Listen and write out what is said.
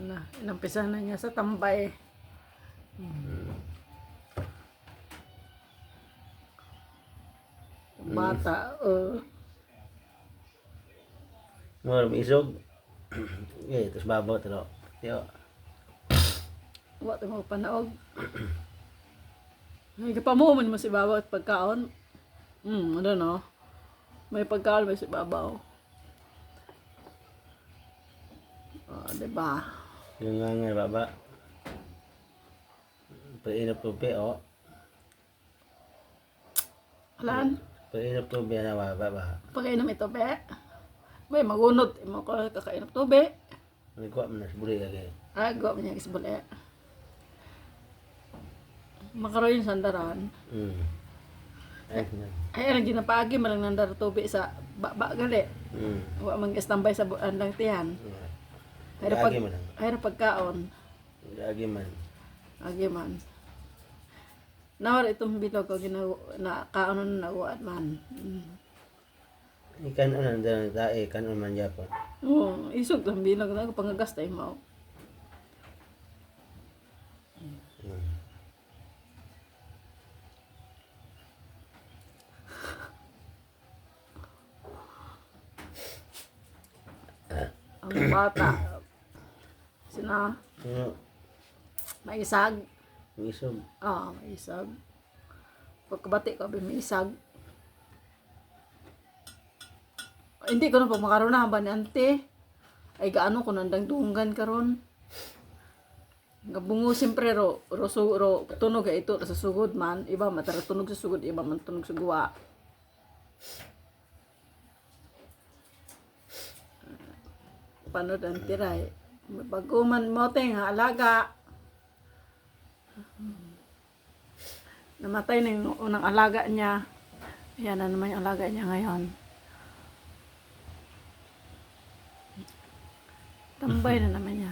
Ayan na. Inampisa na niya sa tambay. Yung Bata, uh, Mga may isog. Eh, tapos babaw talo. Yo. Wa mo panaog. Ay, kapamuman mo si Babaw at pagkaon. Hmm, ano no? May pagkaon may si Babaw. Oh, diba? Yung nga nga baba. Painap tubi o. Alan, Painap tubi na baba ba. pagkainom ito, be. May magunod. Imo ko kakainap be. Nagkuha mo na sa buli lagi. Ay, gawa mo niya isbule. Makaroon yung sandaran. Hmm. Ay, na. Ay, ang ginapagi, malang nandar tubi sa baba gali. Hmm. Wa man istambay sa buan lang tiyan. Ay, Lagi pag, man pagkaon. Lagi man. Agi man. Nawar itong bilog ko ginawa na kaano na naguat man. Mm. Ikan ano na tae kan man Japon. Oo, isog lang bilog na pangagas tayo mo. Hmm. Ang bata. Sina, Ano? may isag. Ang isog. Ah, may isag. Pagkabati ko, may isag. Hindi ko na pa makaroon ba ni ante. Ay gaano ko nandang dunggan karon. Gabungo siyempre ro, ro, su- ro tunog ay ito sa sugod man. Iba matara tunog sa sugod, iba man tunog sa guwa. Panod ang tiray. Bago man mo nga alaga. Namatay na yung unang alaga niya. Yan na naman yung alaga niya ngayon. Tambay na naman niya.